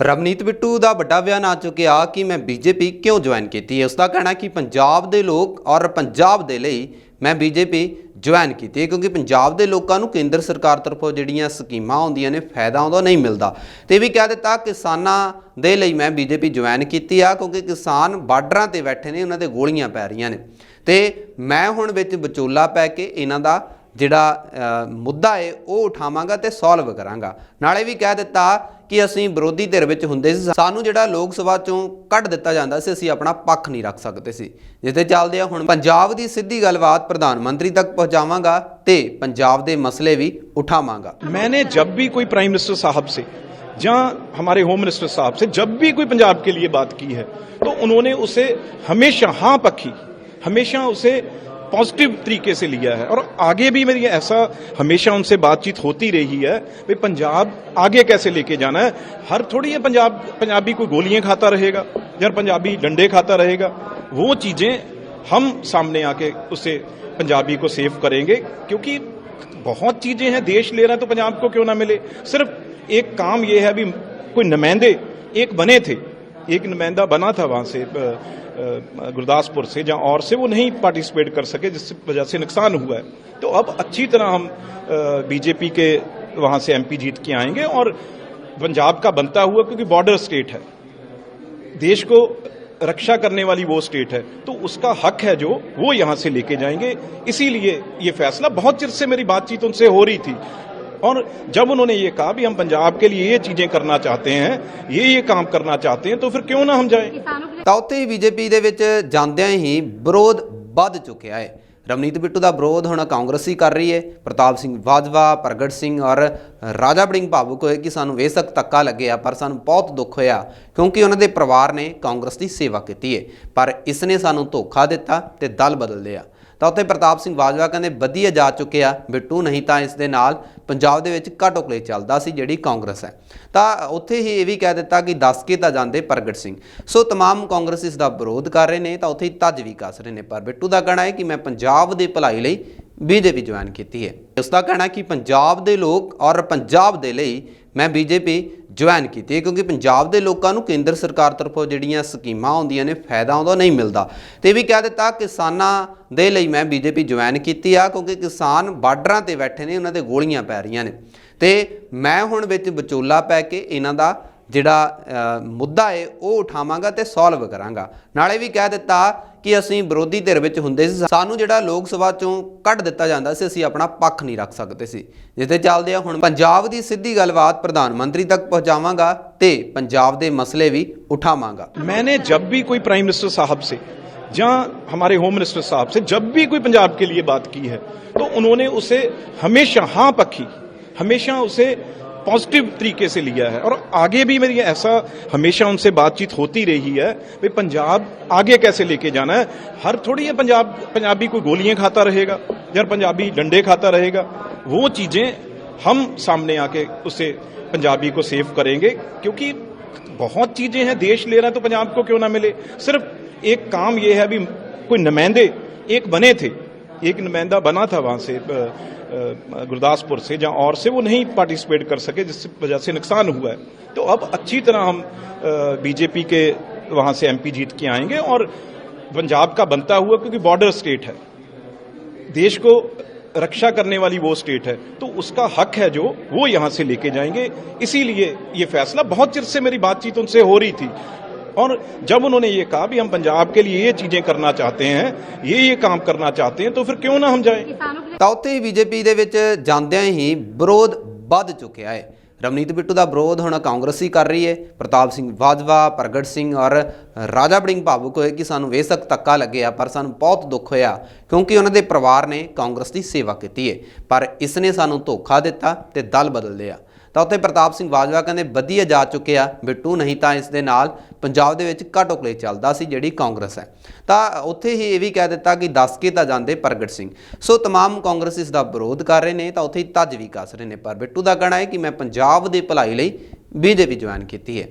ਰਵਨੀਤ ਬਿੱਟੂ ਦਾ ਵੱਡਾ ਬਿਆਨ ਆ ਚੁੱਕਿਆ ਕਿ ਮੈਂ ਬੀਜੇਪੀ ਕਿਉਂ ਜੁਆਇਨ ਕੀਤੀ? ਹੈ ਉਸ ਦਾ ਕਹਿਣਾ ਕਿ ਪੰਜਾਬ ਦੇ ਲੋਕ ਔਰ ਪੰਜਾਬ ਦੇ ਲਈ ਮੈਂ ਬੀਜੇਪੀ ਜੁਆਇਨ ਕੀਤੀ ਹੈ, ਕਿਉਂਕਿ ਪੰਜਾਬ ਦੇ ਲੋਕਾਂ ਨੂੰ ਕੇਂਦਰ ਸਰਕਾਰ ਤਰਫੋਂ ਜਿਹੜੀਆਂ ਸਕੀਮਾਂ ਆਉਂਦੀਆਂ ਨੇ, ਫਾਇਦਾ ਆਉਂਦਾ ਨਹੀਂ ਮਿਲਦਾ। ਤੇ ਇਹ ਵੀ ਕਹਿ ਦਿੱਤਾ, ਕਿਸਾਨਾਂ ਦੇ ਲਈ ਮੈਂ ਬੀਜੇਪੀ ਜੁਆਇਨ ਕੀਤੀ ਆ, ਕਿਉਂਕਿ ਕਿਸਾਨ ਬਾਰਡਰਾਂ ਤੇ ਬੈਠੇ ਨੇ, ਉਹਨਾਂ ਦੇ ਗੋਲੀਆਂ ਪੈ ਰਹੀਆਂ ਨੇ। ਤੇ ਮੈਂ ਹੁਣ ਵਿੱਚ ਵਿਚੋਲਾ ਪੈ ਕੇ ਇਹਨਾਂ ਦਾ ਜਿਹੜਾ ਮੁੱਦਾ ਏ ਉਹ ਉਠਾਵਾਂਗਾ ਤੇ ਸੋਲਵ ਕਰਾਂਗਾ। ਨਾਲੇ ਵੀ ਕਹਿ ਦਿੱਤਾ ਕਿ ਅਸੀਂ ਵਿਰੋਧੀ ਧਿਰ ਵਿੱਚ ਹੁੰਦੇ ਸੀ ਸਾਨੂੰ ਜਿਹੜਾ ਲੋਕ ਸਭਾ ਚੋਂ ਕੱਢ ਦਿੱਤਾ ਜਾਂਦਾ ਸੀ ਅਸੀਂ ਆਪਣਾ ਪੱਖ ਨਹੀਂ ਰੱਖ ਸਕਦੇ ਸੀ ਜਿਸ ਦੇ ਚੱਲਦੇ ਆ ਹੁਣ ਪੰਜਾਬ ਦੀ ਸਿੱਧੀ ਗੱਲਬਾਤ ਪ੍ਰਧਾਨ ਮੰਤਰੀ ਤੱਕ ਪਹੁੰਚਾਵਾਂਗਾ ਤੇ ਪੰਜਾਬ ਦੇ ਮਸਲੇ ਵੀ ਉਠਾਵਾਂਗਾ मैंने जब भी कोई प्राइम मिनिस्टर साहब से जहां हमारे होम मिनिस्टर साहब से जब भी कोई पंजाब के लिए बात की है तो उन्होंने उसे हमेशा हाँ पखी हमेशा उसे पॉजिटिव तरीके से लिया है और आगे भी मेरी ऐसा हमेशा उनसे बातचीत होती रही है भाई पंजाब आगे कैसे लेके जाना है हर थोड़ी है पंजाब पंजाबी कोई गोलियां खाता रहेगा या पंजाबी डंडे खाता रहेगा वो चीजें हम सामने आके उसे पंजाबी को सेव करेंगे क्योंकि बहुत चीजें हैं देश ले रहा है तो पंजाब को क्यों ना मिले सिर्फ एक काम ये है अभी कोई नुमाइंदे एक बने थे एक नुमाइंदा बना था वहां से अ, अ, गुरदासपुर से, जहाँ और से वो नहीं पार्टिसिपेट कर सके जिस वजह से नुकसान हुआ है। तो अब अच्छी तरह हम बीजेपी के वहाँ से एमपी जीत के आएँगे और पंजाब का बनता हुआ, क्योंकि बॉर्डर स्टेट है। देश को रक्षा करने वाली वो स्टेट है। तो उसका हक है जो, वो यहाँ से लेके जाएँगे। इसीलिए ये फैसला, बहुत चिर से मेरी बातचीत उनसे हो रही थी। और जब उन्होंने ये कहा भी हम पंजाब के लिए ये चीजें करना चाहते हैं ये ये काम करना चाहते हैं तो फिर क्यों ना हम जाएं ਤਾਂ ਉੱਥੇ ਹੀ ਬੀਜੇਪੀ ਦੇ ਵਿੱਚ ਜਾਂਦਿਆਂ ਹੀ ਵਿਰੋਧ ਵੱਧ ਚੁੱਕਿਆ ਹੈ ਰਵਨੀਤ ਬਿੱਟੂ ਦਾ ਵਿਰੋਧ ਹੁਣ ਕਾਂਗਰਸੀ ਕਰ ਰਹੀ ਹੈ ਪ੍ਰਤਾਪ ਸਿੰਘ ਬਾਜਵਾ ਪ੍ਰਗਟ ਸਿੰਘ ਔਰ ਰਾਜਾ ਬੜਿੰਗ ਭਾਵੁਕ ਹੋਏ ਕਿ ਸਾਨੂੰ ਬੇਸ਼ੱਕ ਧੱਕਾ ਲੱਗਿਆ ਪਰ ਸਾਨੂੰ ਬਹੁਤ ਦੁੱਖ ਹੋਇਆ ਕਿਉਂਕਿ ਉਹਨਾਂ ਦੇ ਪਰਿਵਾਰ ਨੇ ਕਾਂਗਰਸ ਦੀ ਸੇਵਾ ਕੀਤੀ ਹੈ ਪਰ ਇਸ ਨੇ ਸਾਨੂੰ ਧੋਖਾ ਦਿੱਤਾ ਤੇ ਦਲ ਬਦਲ ਲਿਆ ਤਾਂ ਉੱਥੇ ਪ੍ਰਤਾਪ ਸਿੰਘ ਬਾਜਵਾ ਕਹਿੰਦੇ ਵਧੀਆ ਜਾ ਚੁੱਕਿਆ ਬਿੱਟੂ ਨਹੀਂ ਤਾਂ ਇਸ ਦੇ ਨਾਲ ਪੰਜਾਬ ਦੇ ਵਿੱਚ ਘਟੋਕਲੇ ਚੱਲਦਾ ਸੀ ਜਿਹੜੀ ਕਾਂਗਰਸ ਹੈ ਤਾਂ ਉੱਥੇ ਹੀ ਇਹ ਵੀ ਕਹਿ ਦਿੱਤਾ ਕਿ ਦੱਸ ਕੇ ਤਾਂ ਜਾਂਦੇ ਪ੍ਰਗਟ ਸਿੰਘ ਸੋ तमाम ਕਾਂਗਰਸ ਇਸ ਦਾ ਵਿਰੋਧ ਕਰ ਰਹੇ ਨੇ ਤਾਂ ਉੱਥੇ ਹੀ ਤੱਜ ਵੀ ਕੱਸ ਰਹੇ ਨੇ ਪਰ ਬਿੱਟੂ ਦਾ ਕਹਿਣਾ ਹੈ ਕਿ ਮੈਂ ਪੰਜਾਬ ਦੇ ਭਲਾਈ ਲਈ ਬੀਜੇਪੀ ਜੁਆਇਨ ਕੀਤੀ ਹੈ ਉਸ ਦਾ ਕਹਿਣਾ ਕਿ ਪੰਜਾਬ ਦੇ ਲੋਕ ਔਰ ਪੰਜਾਬ ਦੇ ਲਈ ਮੈਂ ਬੀਜੇਪੀ ਜੁਆਇਨ ਕੀਤੀ ਹੈ, ਕਿਉਂਕਿ ਪੰਜਾਬ ਦੇ ਲੋਕਾਂ ਨੂੰ ਕੇਂਦਰ ਸਰਕਾਰ ਤਰਫੋਂ ਜਿਹੜੀਆਂ ਸਕੀਮਾਂ ਆਉਂਦੀਆਂ ਨੇ, ਫਾਇਦਾ ਆਉਂਦਾ ਨਹੀਂ ਮਿਲਦਾ। ਤੇ ਇਹ ਵੀ ਕਹਿ ਦਿੱਤਾ, ਕਿਸਾਨਾਂ ਦੇ ਲਈ ਮੈਂ ਬੀਜੇਪੀ ਜੁਆਇਨ ਕੀਤੀ ਆ, ਕਿਉਂਕਿ ਕਿਸਾਨ ਬਾਰਡਰਾਂ ਤੇ ਬੈਠੇ ਨੇ, ਉਹਨਾਂ ਦੇ ਗੋਲੀਆਂ ਪੈ ਰਹੀਆਂ ਨੇ। ਤੇ ਮੈਂ ਹੁਣ ਵਿੱਚ ਵਿਚੋਲਾ ਪੈ ਕੇ ਇਹਨਾਂ ਦਾ ਜਿਹੜਾ ਮੁੱਦਾ ਏ ਉਹ ਉਠਾਵਾਂਗਾ ਤੇ ਸੋਲਵ ਕਰਾਂਗਾ। ਨਾਲੇ ਵੀ ਕਹਿ ਦਿੱਤਾ ਕਿ ਅਸੀਂ ਵਿਰੋਧੀ ਧਿਰ ਵਿੱਚ ਹੁੰਦੇ ਸੀ ਸਾਨੂੰ ਜਿਹੜਾ ਲੋਕ ਸਭਾ ਚੋਂ ਕੱਢ ਦਿੱਤਾ ਜਾਂਦਾ ਸੀ ਅਸੀਂ ਆਪਣਾ ਪੱਖ ਨਹੀਂ ਰੱਖ ਸਕਦੇ ਸੀ ਜਿਸ ਦੇ ਚੱਲਦੇ ਆ ਹੁਣ ਪੰਜਾਬ ਦੀ ਸਿੱਧੀ ਗੱਲਬਾਤ ਪ੍ਰਧਾਨ ਮੰਤਰੀ ਤੱਕ ਪਹੁੰਚਾਵਾਂਗਾ ਤੇ ਪੰਜਾਬ ਦੇ ਮਸਲੇ ਵੀ ਉਠਾਵਾਂਗਾ मैंने जब भी कोई प्राइम मिनिस्टर साहब से जहां हमारे होम मिनिस्टर साहब से जब भी कोई पंजाब के लिए बात की है तो उन्होंने उसे हमेशा हाँ पखी हमेशा उसे पॉजिटिव तरीके से लिया है। और आगे भी मेरी ऐसा हमेशा उनसे बातचीत होती रही है, भाई पंजाब आगे कैसे लेके जाना है? हर थोड़ी है पंजाब, पंजाबी कोई गोलियाँ खाता रहेगा, या पंजाबी डंडे खाता रहेगा। वो चीज़ें हम सामने आके उसे पंजाबी को सेव करेंगे, क्योंकि बहुत चीज़ें हैं, देश ले रहा है तो पंजाब को क्यों ना मिले? सिर्फ़ एक काम ये है, अभी कोई नुमाइंदे एक बने थे, एक नुमाइंदा बना था वहाँ से गुरदासपुर से जहाँ और से वो नहीं पार्टिसिपेट कर सके जिस वजह से नुकसान हुआ है। तो अब अच्छी तरह हम बीजेपी के वहाँ से एमपी जीत के आएँगे और पंजाब का बनता हुआ, क्योंकि बॉर्डर स्टेट है। देश को रक्षा करने वाली वो स्टेट है। तो उसका हक है जो, वो यहाँ से लेके जाएँगे। इसीलिए ये फैसला बहुत चिर से मेरी बातचीत उनसे हो रही थी। और जब उन्होंने ये कहा भी हम पंजाब के लिए ये चीजें करना चाहते हैं ये ये काम करना चाहते हैं तो फिर क्यों ना हम जाएं ਤਾਂ ਉੱਥੇ ਹੀ ਬੀਜੇਪੀ ਦੇ ਵਿੱਚ ਜਾਂਦਿਆਂ ਹੀ ਵਿਰੋਧ ਵੱਧ ਚੁੱਕਿਆ ਹੈ ਰਵਨੀਤ ਬਿੱਟੂ ਦਾ ਵਿਰੋਧ ਹੁਣ ਕਾਂਗਰਸੀ ਕਰ ਰਹੀ ਹੈ ਪ੍ਰਤਾਪ ਸਿੰਘ ਬਾਜਵਾ ਪ੍ਰਗਟ ਸਿੰਘ ਔਰ ਰਾਜਾ ਬੜਿੰਗ ਭਾਵੁਕ ਹੋਏ ਕਿ ਸਾਨੂੰ ਬੇਸ਼ੱਕ ਧੱਕਾ ਲੱਗਿਆ ਪਰ ਸਾਨੂੰ ਬਹੁਤ ਦੁੱਖ ਹੋਇਆ ਕਿਉਂਕਿ ਉਹਨਾਂ ਦੇ ਪਰਿਵਾਰ ਨੇ ਕਾਂਗਰਸ ਦੀ ਸੇਵਾ ਕੀਤੀ ਹੈ ਪਰ ਇਸ ਨੇ ਸਾਨੂੰ ਧੋਖਾ ਦਿੱਤਾ ਤੇ ਦਲ ਬਦਲ ਲਿਆ ਤਾਂ ਉੱਥੇ ਪ੍ਰਤਾਪ ਸਿੰਘ ਬਾਜਵਾ ਕਹਿੰਦੇ ਵਧੀਆ ਜਾ ਚੁੱਕਿਆ ਬਿੱਟੂ ਨਹੀਂ ਤਾਂ ਇਸ ਦੇ ਨਾਲ ਪੰਜਾਬ ਦੇ ਵਿੱਚ ਘਟੋਕਲੇ ਚੱਲਦਾ ਸੀ ਜਿਹੜੀ ਕਾਂਗਰਸ ਹੈ ਤਾਂ ਉੱਥੇ ਹੀ ਇਹ ਵੀ ਕਹਿ ਦਿੱਤਾ ਕਿ ਦੱਸ ਕੇ ਤਾਂ ਜਾਂਦੇ ਪ੍ਰਗਟ ਸਿੰਘ ਸੋ तमाम ਕਾਂਗਰਸ ਇਸ ਦਾ ਵਿਰੋਧ ਕਰ ਰਹੇ ਨੇ ਤਾਂ ਉੱਥੇ ਹੀ ਤੱਜ ਵੀ ਕੱਸ ਰਹੇ ਨੇ ਪਰ ਬਿੱਟੂ ਦਾ ਕਹਿਣਾ ਹੈ ਕਿ ਮੈਂ ਪੰਜਾਬ ਦੇ ਭਲਾਈ ਲਈ ਬੀਜੇਪੀ ਜੁਆਇਨ ਕੀਤੀ ਹੈ